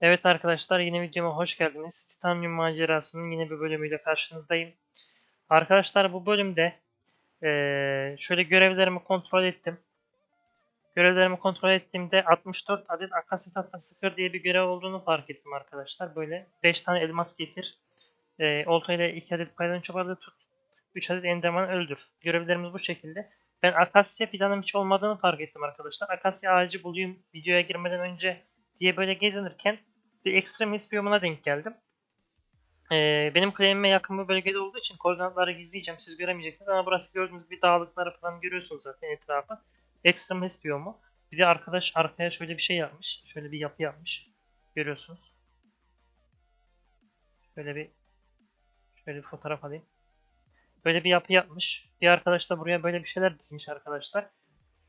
Evet arkadaşlar yeni videoma hoş geldiniz. Titanium macerasının yine bir bölümüyle karşınızdayım. Arkadaşlar bu bölümde eee, şöyle görevlerimi kontrol ettim. Görevlerimi kontrol ettiğimde 64 adet akasya tahtası kır diye bir görev olduğunu fark ettim arkadaşlar. Böyle 5 tane elmas getir. Eee oltayla 2 adet paydan çobanı tut. 3 adet enderman öldür. Görevlerimiz bu şekilde. Ben akasya fidanım hiç olmadığını fark ettim arkadaşlar. Akasya ağacı bulayım videoya girmeden önce diye böyle gezinirken bir ekstremist biyomuna denk geldim. Ee, benim claim'ime yakın bir bölgede olduğu için koordinatları gizleyeceğim. Siz göremeyeceksiniz ama burası gördüğünüz bir dağlıkları falan görüyorsunuz zaten etrafı. Ekstremist biyomu. Bir de arkadaş arkaya şöyle bir şey yapmış. Şöyle bir yapı yapmış. Görüyorsunuz. Şöyle bir şöyle bir fotoğraf alayım. Böyle bir yapı yapmış. Bir arkadaş da buraya böyle bir şeyler dizmiş arkadaşlar.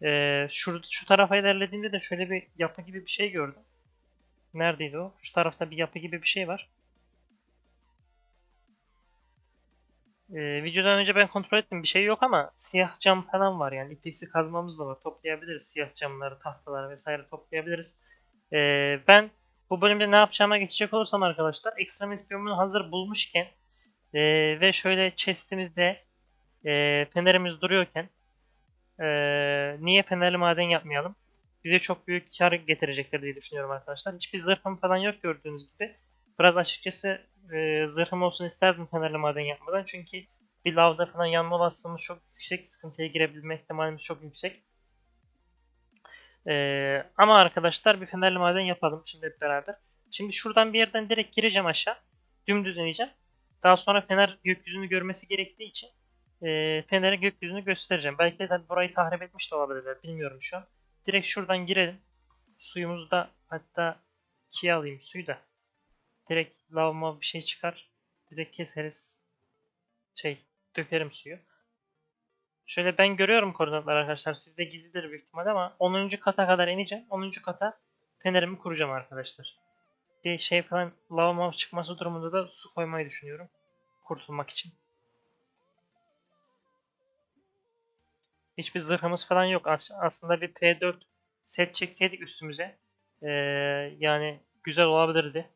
Ee, şu, şu tarafa ilerlediğimde de şöyle bir yapı gibi bir şey gördüm. Neredeydi o? Şu tarafta bir yapı gibi bir şey var. Ee, videodan önce ben kontrol ettim. Bir şey yok ama siyah cam falan var yani. İpeksi kazmamız da var. Toplayabiliriz. Siyah camları, tahtaları vesaire toplayabiliriz. Ee, ben bu bölümde ne yapacağıma geçecek olursam arkadaşlar. Extremist biyomunu hazır bulmuşken ee, ve şöyle chestimizde ee, fenerimiz duruyorken ee, niye fenerli maden yapmayalım? bize çok büyük kar getirecektir diye düşünüyorum arkadaşlar. Hiçbir zırhım falan yok gördüğünüz gibi. Biraz açıkçası e, zırhım olsun isterdim fenerli maden yapmadan. Çünkü bir lavda falan yanma olasılığımız çok yüksek. Sıkıntıya girebilme ihtimalimiz çok yüksek. E, ama arkadaşlar bir fenerli maden yapalım şimdi hep beraber. Şimdi şuradan bir yerden direkt gireceğim aşağı. Dümdüz ineceğim. Daha sonra fener gökyüzünü görmesi gerektiği için e, fenerin gökyüzünü göstereceğim. Belki de tabii burayı tahrip etmiş de olabilirler. Bilmiyorum şu an. Direkt şuradan girelim. Suyumuzu da hatta ikiye alayım suyu da. Direkt lavama bir şey çıkar. Direkt keseriz. Şey dökerim suyu. Şöyle ben görüyorum koordinatlar arkadaşlar. Sizde gizlidir büyük ihtimal ama 10. kata kadar ineceğim. 10. kata fenerimi kuracağım arkadaşlar. Bir şey falan lavama çıkması durumunda da su koymayı düşünüyorum. Kurtulmak için. Hiçbir zırhımız falan yok. As- Aslında bir P4 set çekseydik üstümüze ee, yani güzel olabilirdi.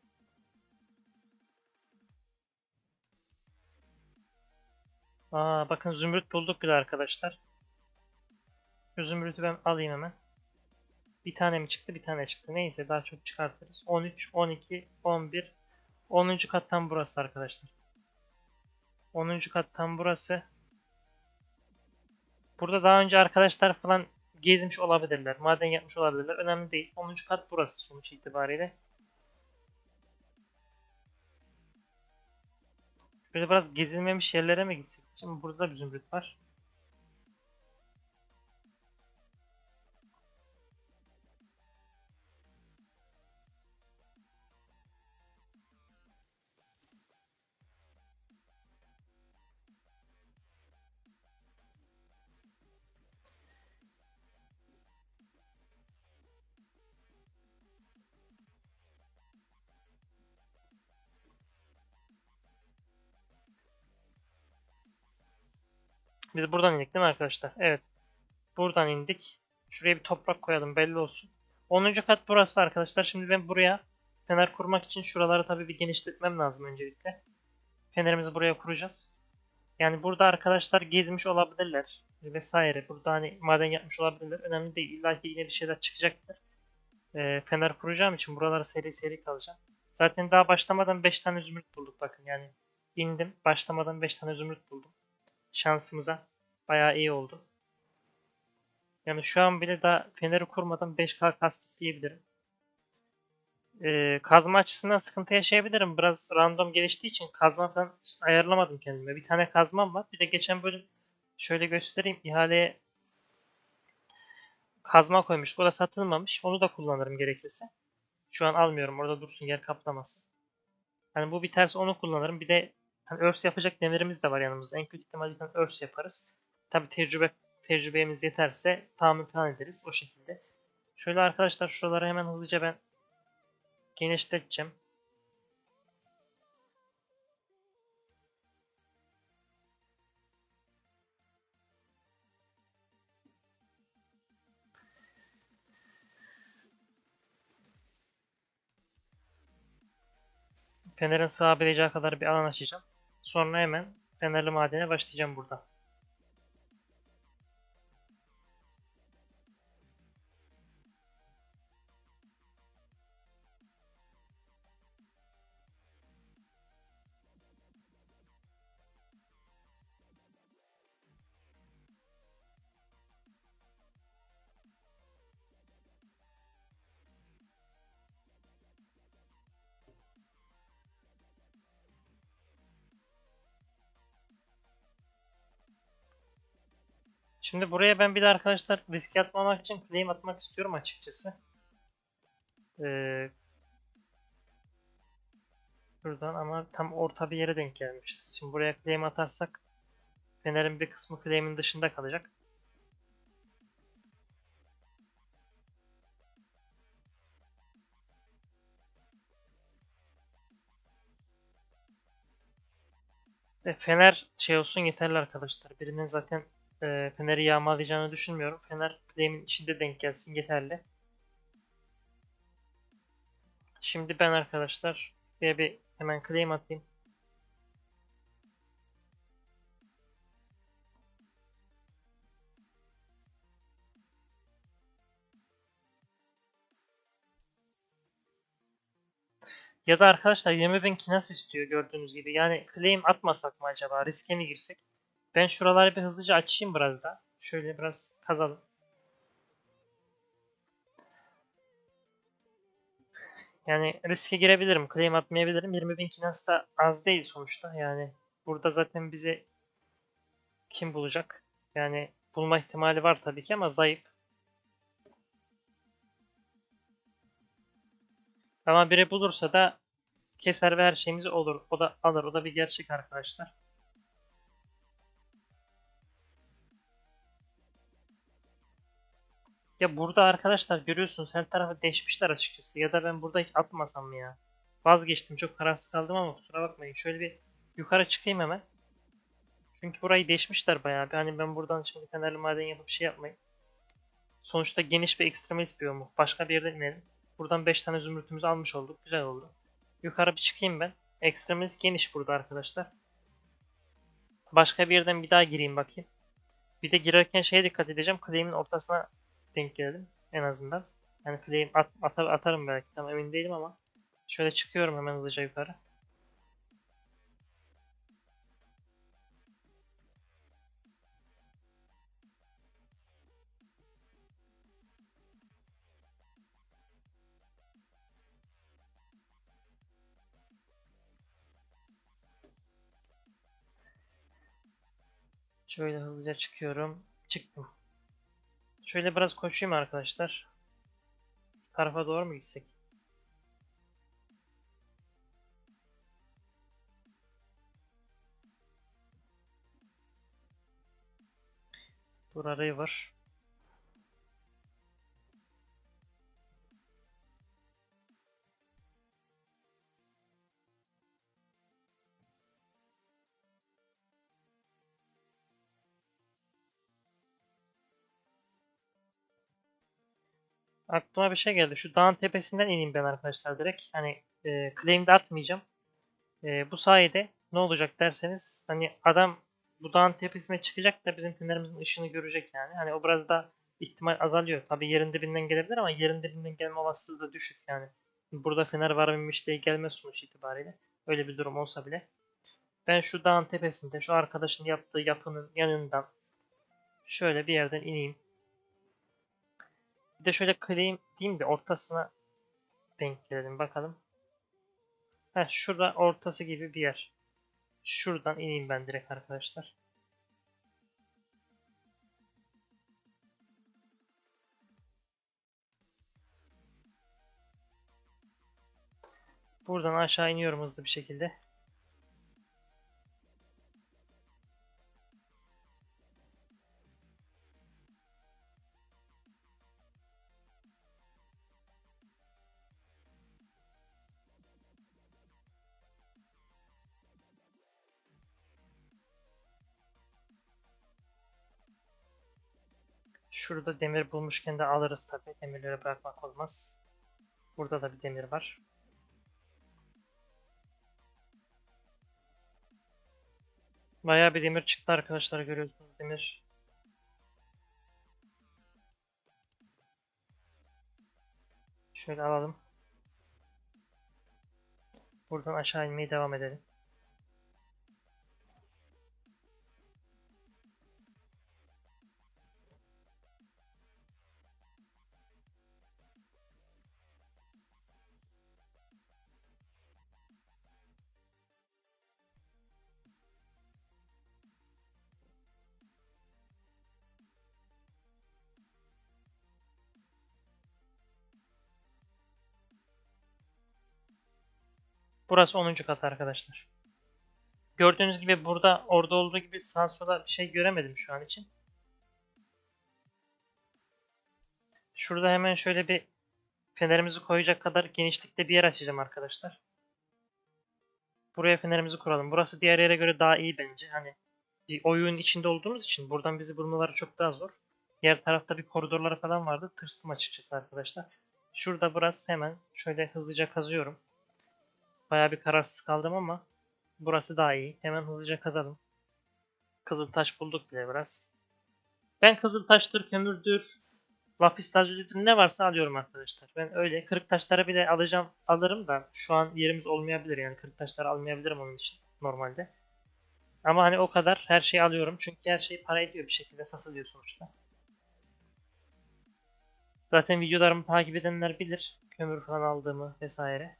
Aa, bakın zümrüt bulduk bile arkadaşlar. Şu zümrütü ben alayım hemen. Bir tane mi çıktı? Bir tane çıktı. Neyse daha çok çıkartırız. 13, 12, 11. 10. kattan burası arkadaşlar. 10. kattan burası. Burada daha önce arkadaşlar falan gezmiş olabilirler. Maden yapmış olabilirler. Önemli değil. 10. kat burası sonuç itibariyle. Şöyle biraz gezilmemiş yerlere mi gitsek? Şimdi burada da bir zümrüt var. Biz buradan indik değil mi arkadaşlar? Evet. Buradan indik. Şuraya bir toprak koyalım belli olsun. 10. kat burası arkadaşlar. Şimdi ben buraya fener kurmak için şuraları tabii bir genişletmem lazım öncelikle. Fenerimizi buraya kuracağız. Yani burada arkadaşlar gezmiş olabilirler vesaire. Burada hani maden yapmış olabilirler. Önemli değil. İlla ki yine bir şeyler çıkacaktır. Ee, fener kuracağım için buralara seri seri kalacağım. Zaten daha başlamadan 5 tane zümrüt bulduk bakın yani. indim. Başlamadan 5 tane zümrüt buldum şansımıza bayağı iyi oldu. Yani şu an bile daha feneri kurmadan 5K kastık diyebilirim. Ee, kazma açısından sıkıntı yaşayabilirim. Biraz random geliştiği için kazma falan ayarlamadım kendime. Bir tane kazmam var. Bir de geçen bölüm şöyle göstereyim. İhaleye kazma koymuş. O da satılmamış. Onu da kullanırım gerekirse. Şu an almıyorum. Orada dursun yer kaplamasın. Yani bu biterse onu kullanırım. Bir de Hani örs yapacak demirimiz de var yanımızda. En kötü ihtimalle örs yaparız. Tabi tecrübe tecrübemiz yeterse tamir falan ederiz o şekilde. Şöyle arkadaşlar şuraları hemen hızlıca ben genişleteceğim. Fener'in sığabileceği kadar bir alan açacağım. Sonra hemen fenerli madene başlayacağım burada. Şimdi buraya ben bir de arkadaşlar riske atmamak için claim atmak istiyorum açıkçası. Ee, Şuradan ama tam orta bir yere denk gelmişiz. Şimdi buraya claim atarsak Fener'in bir kısmı claim'in dışında kalacak. E, Fener şey olsun yeterli arkadaşlar. Birinin zaten e, Fener'i yağmalayacağını düşünmüyorum. Fener claim'in içinde denk gelsin yeterli. Şimdi ben arkadaşlar buraya bir hemen claim atayım. Ya da arkadaşlar 20.000 kinas istiyor gördüğünüz gibi. Yani claim atmasak mı acaba? Riske mi girsek? Ben şuraları bir hızlıca açayım biraz da. Şöyle biraz kazalım. Yani riske girebilirim. Claim atmayabilirim. 20.000 kinas da az değil sonuçta. Yani burada zaten bizi kim bulacak? Yani bulma ihtimali var tabii ki ama zayıf. Ama biri bulursa da keser ve her şeyimiz olur. O da alır. O da bir gerçek arkadaşlar. Ya burada arkadaşlar görüyorsunuz her tarafı deşmişler açıkçası. Ya da ben burada hiç atmasam mı ya? Vazgeçtim. Çok kararsız kaldım ama kusura bakmayın. Şöyle bir yukarı çıkayım hemen. Çünkü burayı deşmişler bayağı. Hani ben buradan şimdi fenerli maden yapıp şey yapmayayım. Sonuçta geniş bir ekstremist biyomu. Başka bir yerden inelim. Buradan 5 tane zümrütümüzü almış olduk. Güzel oldu. Yukarı bir çıkayım ben. Ekstremist geniş burada arkadaşlar. Başka bir yerden bir daha gireyim bakayım. Bir de girerken şeye dikkat edeceğim. Claim'in ortasına denk gelelim en azından. Yani claim at, atar, atarım belki tam emin değilim ama. Şöyle çıkıyorum hemen hızlıca yukarı. Şöyle hızlıca çıkıyorum. Çıktım. Şöyle biraz koşayım arkadaşlar. Şu tarafa doğru mu gitsek? Burayı var. Aklıma bir şey geldi. Şu dağın tepesinden ineyim ben arkadaşlar direkt. Hani e, claim'de atmayacağım. E, bu sayede ne olacak derseniz hani adam bu dağın tepesine çıkacak da bizim fenerimizin ışığını görecek yani. Hani o biraz da ihtimal azalıyor. Tabi yerin dibinden gelebilir ama yerin dibinden gelme olasılığı da düşük yani. Burada fener var mıymış diye gelmez sonuç itibariyle. Öyle bir durum olsa bile. Ben şu dağın tepesinde şu arkadaşın yaptığı yapının yanından şöyle bir yerden ineyim. Bir de şöyle claim diyeyim de ortasına denk gelelim bakalım. Heh, şurada ortası gibi bir yer. Şuradan ineyim ben direkt arkadaşlar. Buradan aşağı iniyorum hızlı bir şekilde. Şurada demir bulmuşken de alırız tabi. Demirleri bırakmak olmaz. Burada da bir demir var. Bayağı bir demir çıktı arkadaşlar görüyorsunuz demir. Şöyle alalım. Buradan aşağı inmeye devam edelim. Burası 10. kat arkadaşlar. Gördüğünüz gibi burada orada olduğu gibi sağa sola bir şey göremedim şu an için. Şurada hemen şöyle bir fenerimizi koyacak kadar genişlikte bir yer açacağım arkadaşlar. Buraya fenerimizi kuralım. Burası diğer yere göre daha iyi bence. Hani bir oyun içinde olduğumuz için buradan bizi bulmaları çok daha zor. Diğer tarafta bir koridorları falan vardı. Tırstım açıkçası arkadaşlar. Şurada burası hemen şöyle hızlıca kazıyorum. Bayağı bir kararsız kaldım ama burası daha iyi. Hemen hızlıca kazalım. Kızıl taş bulduk bile biraz. Ben kızıl taştır, kömürdür, lapis lazuridir ne varsa alıyorum arkadaşlar. Ben öyle kırık taşları bile alacağım, alırım da şu an yerimiz olmayabilir yani kırık taşları almayabilirim onun için normalde. Ama hani o kadar her şeyi alıyorum çünkü her şey para ediyor bir şekilde satılıyor sonuçta. Zaten videolarımı takip edenler bilir kömür falan aldığımı vesaire.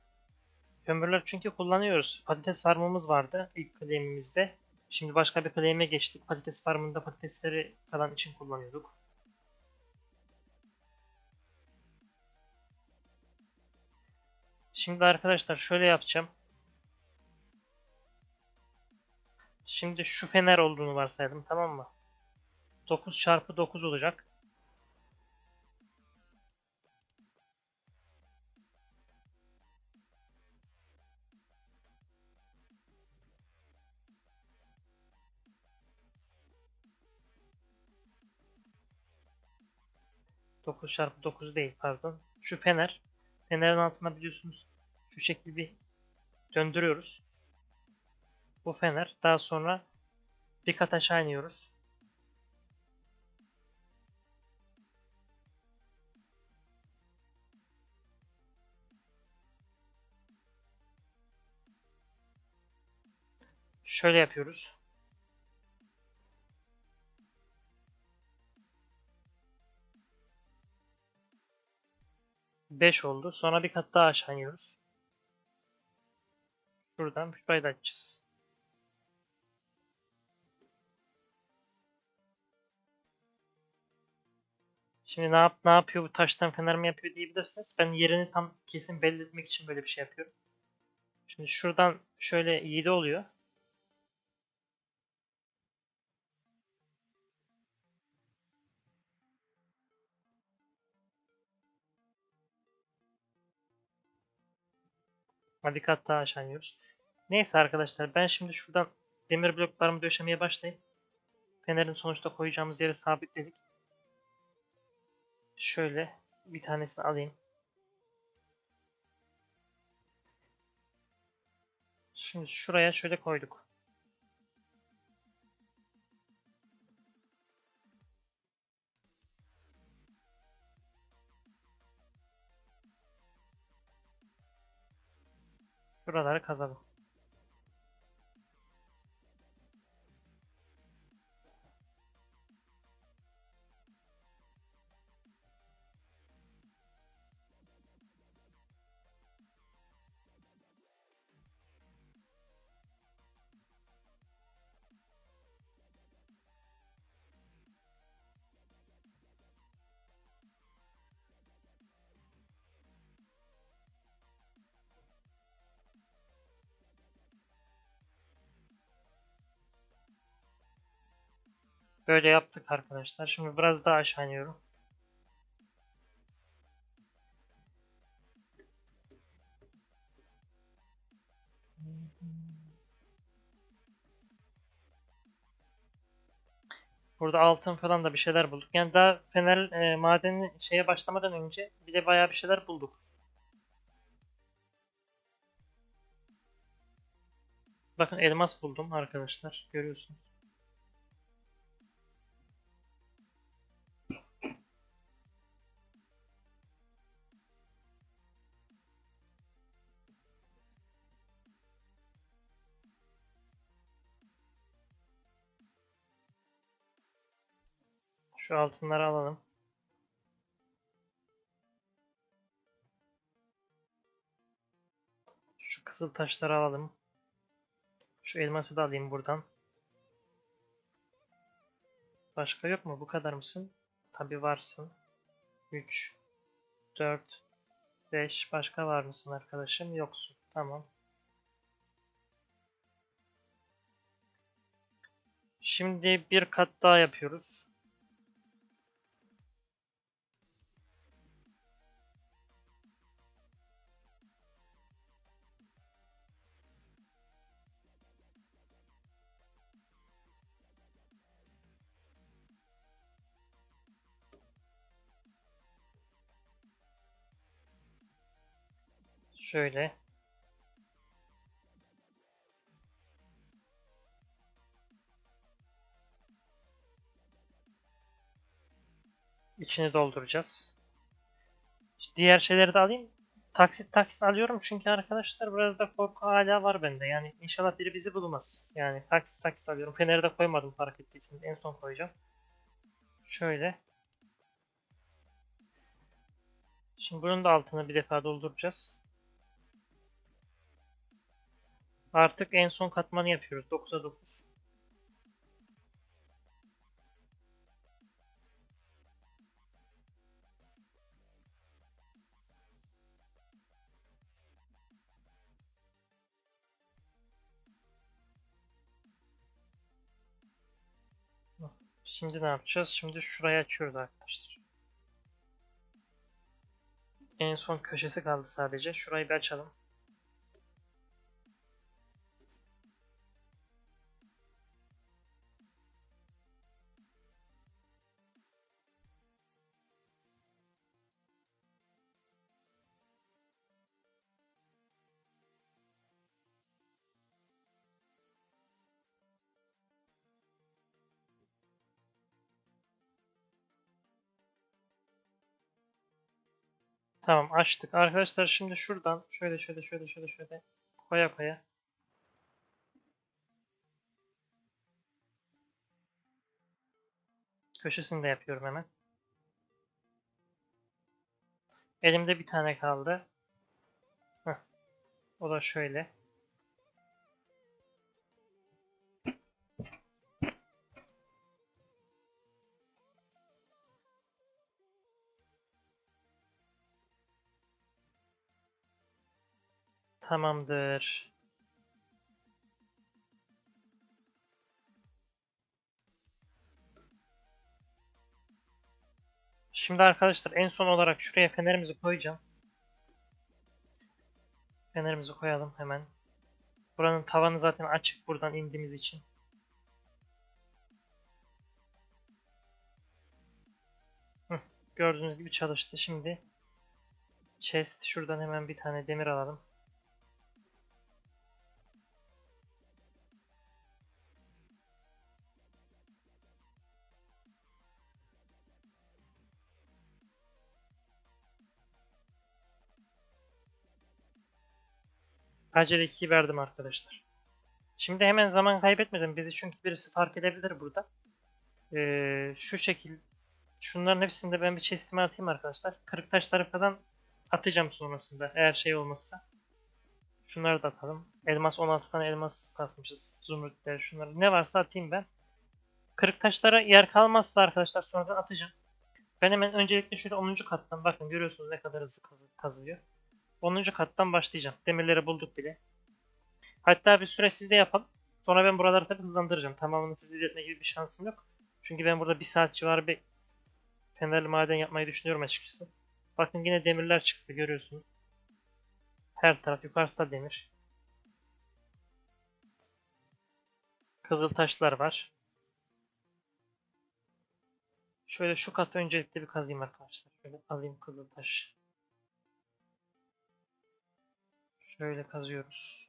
Kömürler çünkü kullanıyoruz. Patates farmımız vardı ilk claim'imizde. Şimdi başka bir claim'e geçtik. Patates farmında patatesleri falan için kullanıyorduk. Şimdi arkadaşlar şöyle yapacağım. Şimdi şu fener olduğunu varsayalım tamam mı? 9 çarpı 9 olacak. 9 çarpı 9 değil pardon. Şu fener. Fenerin altına biliyorsunuz şu şekilde bir döndürüyoruz. Bu fener. Daha sonra bir kat aşağı iniyoruz. Şöyle yapıyoruz. 5 oldu. Sonra bir kat daha aşağı iniyoruz. Şuradan şurayı da açacağız. Şimdi ne yap ne yapıyor bu taştan fener mi yapıyor diyebilirsiniz. Ben yerini tam kesin belli etmek için böyle bir şey yapıyorum. Şimdi şuradan şöyle 7 oluyor. Hadi kat daha aşağı iniyoruz. Neyse arkadaşlar ben şimdi şuradan demir bloklarımı döşemeye başlayayım. Fenerin sonuçta koyacağımız yeri sabitledik. Şöyle bir tanesini alayım. Şimdi şuraya şöyle koyduk. Şuraları kazalım. Böyle yaptık arkadaşlar. Şimdi biraz daha aşağı iniyorum. Burada altın falan da bir şeyler bulduk. Yani daha fener e, madeni şeye başlamadan önce bir de bayağı bir şeyler bulduk. Bakın elmas buldum arkadaşlar. Görüyorsunuz. Şu altınları alalım. Şu kızıl taşları alalım. Şu elması da alayım buradan. Başka yok mu? Bu kadar mısın? Tabi varsın. 3 4 5 Başka var mısın arkadaşım? Yoksun. Tamam. Şimdi bir kat daha yapıyoruz. Şöyle. İçini dolduracağız. Diğer şeyleri de alayım. Taksit taksit alıyorum çünkü arkadaşlar biraz da korku hala var bende. Yani inşallah biri bizi bulmaz. Yani taksit taksit alıyorum. Feneri de koymadım fark ettiyseniz. En son koyacağım. Şöyle. Şimdi bunun da altını bir defa dolduracağız. Artık en son katmanı yapıyoruz. 9'a 9. Şimdi ne yapacağız? Şimdi şurayı açıyoruz arkadaşlar. En son köşesi kaldı sadece. Şurayı bir açalım. Tamam açtık. Arkadaşlar şimdi şuradan şöyle şöyle şöyle şöyle şöyle koya koya. Köşesini de yapıyorum hemen. Elimde bir tane kaldı. Heh. O da şöyle. Tamamdır. Şimdi arkadaşlar en son olarak şuraya fenerimizi koyacağım. Fenerimizi koyalım hemen. Buranın tavanı zaten açık buradan indiğimiz için. Gördüğünüz gibi çalıştı. Şimdi chest şuradan hemen bir tane demir alalım. Acele 2'yi verdim arkadaşlar. Şimdi hemen zaman kaybetmedim bizi çünkü birisi fark edebilir burada. Ee, şu şekil şunların hepsini de ben bir chestime atayım arkadaşlar. Kırık taşları falan atacağım sonrasında eğer şey olmazsa. Şunları da atalım. Elmas 16 tane elmas kasmışız. Zümrütler şunları. Ne varsa atayım ben. Kırık taşlara yer kalmazsa arkadaşlar sonradan atacağım. Ben hemen öncelikle şöyle 10. kattan bakın görüyorsunuz ne kadar hızlı kazıyor. 10. kattan başlayacağım. Demirleri bulduk bile. Hatta bir süre sizde yapalım. Sonra ben buraları tabii hızlandıracağım. Tamamını sizde iletme gibi bir şansım yok. Çünkü ben burada bir saat civarı bir fenerli maden yapmayı düşünüyorum açıkçası. Bakın yine demirler çıktı görüyorsunuz. Her taraf yukarısı da demir. Kızıl taşlar var. Şöyle şu katı öncelikle bir kazayım arkadaşlar. Şöyle alayım kızıl taş. Şöyle kazıyoruz.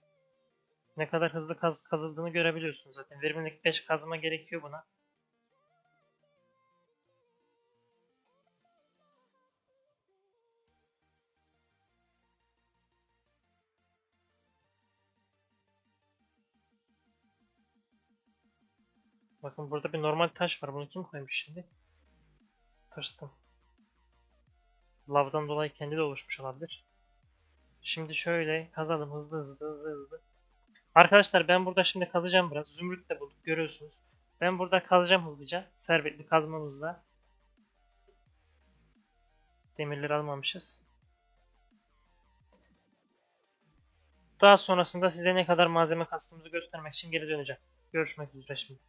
Ne kadar hızlı kaz kazıldığını görebiliyorsunuz zaten. Verimlilik 5 kazma gerekiyor buna. Bakın burada bir normal taş var. Bunu kim koymuş şimdi? Tırstım. Lavdan dolayı kendi de oluşmuş olabilir. Şimdi şöyle kazalım hızlı hızlı hızlı hızlı. Arkadaşlar ben burada şimdi kazacağım biraz. Zümrüt de bulduk görüyorsunuz. Ben burada kazacağım hızlıca. Servetli kazmamızla. Demirleri almamışız. Daha sonrasında size ne kadar malzeme kastığımızı göstermek için geri döneceğim. Görüşmek üzere şimdi.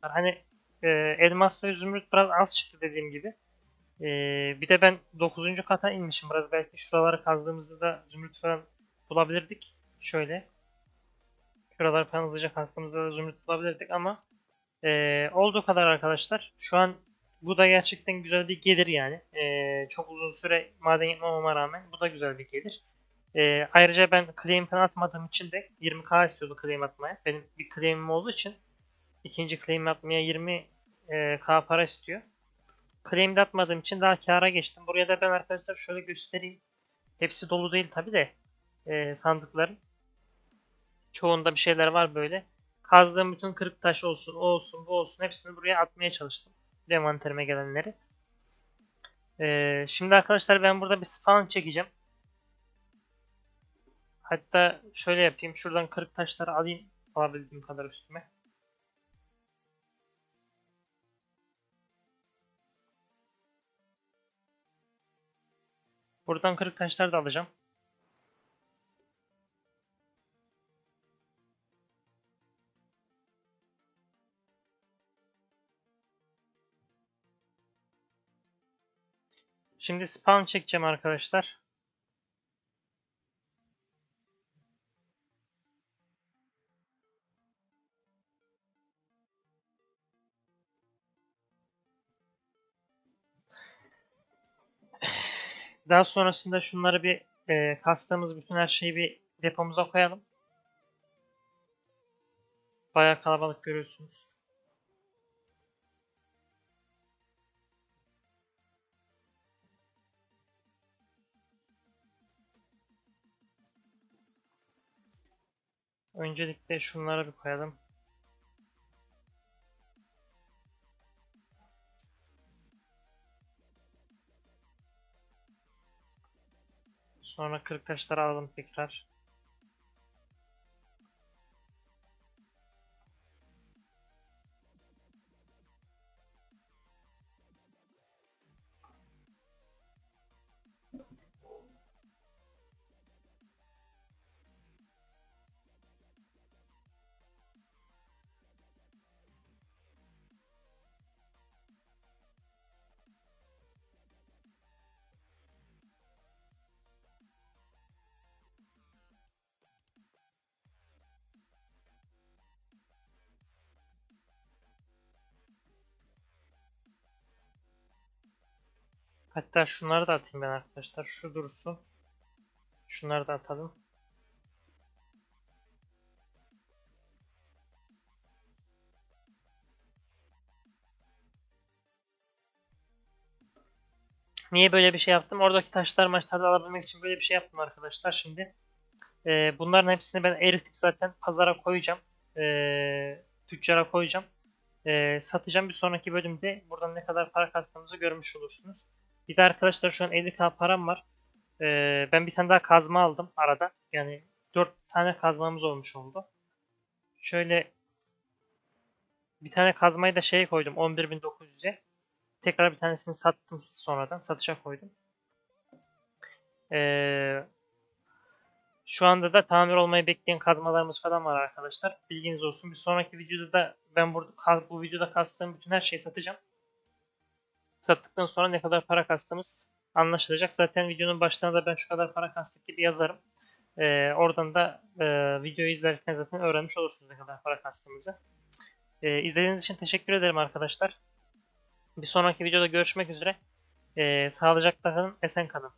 Hani e, elmasla zümrüt biraz az çıktı dediğim gibi. E, bir de ben 9. kata inmişim. Biraz belki şuraları kazdığımızda da zümrüt falan bulabilirdik. Şöyle. Şuraları falan hızlıca kastığımızda da zümrüt bulabilirdik ama e, olduğu kadar arkadaşlar. Şu an bu da gerçekten güzel bir gelir yani. E, çok uzun süre maden yapmamama rağmen bu da güzel bir gelir. E, ayrıca ben claim falan atmadığım için de 20k istiyordu claim atmaya. Benim bir claimim olduğu için ikinci claim atmaya 20 e, para istiyor. Claim'de atmadığım için daha kâra geçtim. Buraya da ben arkadaşlar şöyle göstereyim. Hepsi dolu değil tabi de e, sandıkların. Çoğunda bir şeyler var böyle. Kazdığım bütün kırık taş olsun, o olsun, bu olsun hepsini buraya atmaya çalıştım. Demanterime gelenleri. E, şimdi arkadaşlar ben burada bir spawn çekeceğim. Hatta şöyle yapayım. Şuradan kırık taşları alayım. Alabildiğim kadar üstüme. Buradan kırık taşlar da alacağım. Şimdi spawn çekeceğim arkadaşlar. Daha sonrasında şunları bir e, kastığımız bütün her şeyi bir depomuza koyalım. Bayağı kalabalık görüyorsunuz. Öncelikle şunları bir koyalım. Sonra kırık taşları alalım tekrar. Hatta şunları da atayım ben arkadaşlar. Şu dursun. Şunları da atalım. Niye böyle bir şey yaptım? Oradaki taşlar maçlarda alabilmek için böyle bir şey yaptım arkadaşlar. Şimdi e, bunların hepsini ben eritip zaten pazara koyacağım. E, tüccara koyacağım. E, satacağım. Bir sonraki bölümde buradan ne kadar para kastığımızı görmüş olursunuz. Bir de arkadaşlar şu an 50k param var. Ee, ben bir tane daha kazma aldım arada. Yani 4 tane kazmamız olmuş oldu. Şöyle bir tane kazmayı da şeye koydum 11.900'e. Tekrar bir tanesini sattım sonradan. Satışa koydum. Ee, şu anda da tamir olmayı bekleyen kazmalarımız falan var arkadaşlar. Bilginiz olsun. Bir sonraki videoda da ben burada bu videoda kastığım bütün her şeyi satacağım. Sattıktan sonra ne kadar para kastığımız anlaşılacak. Zaten videonun başlarında da ben şu kadar para kastık gibi yazarım. Ee, oradan da e, videoyu izlerken zaten öğrenmiş olursunuz ne kadar para kastığımızı. Ee, izlediğiniz için teşekkür ederim arkadaşlar. Bir sonraki videoda görüşmek üzere. Ee, sağlıcakla kalın, esen kalın.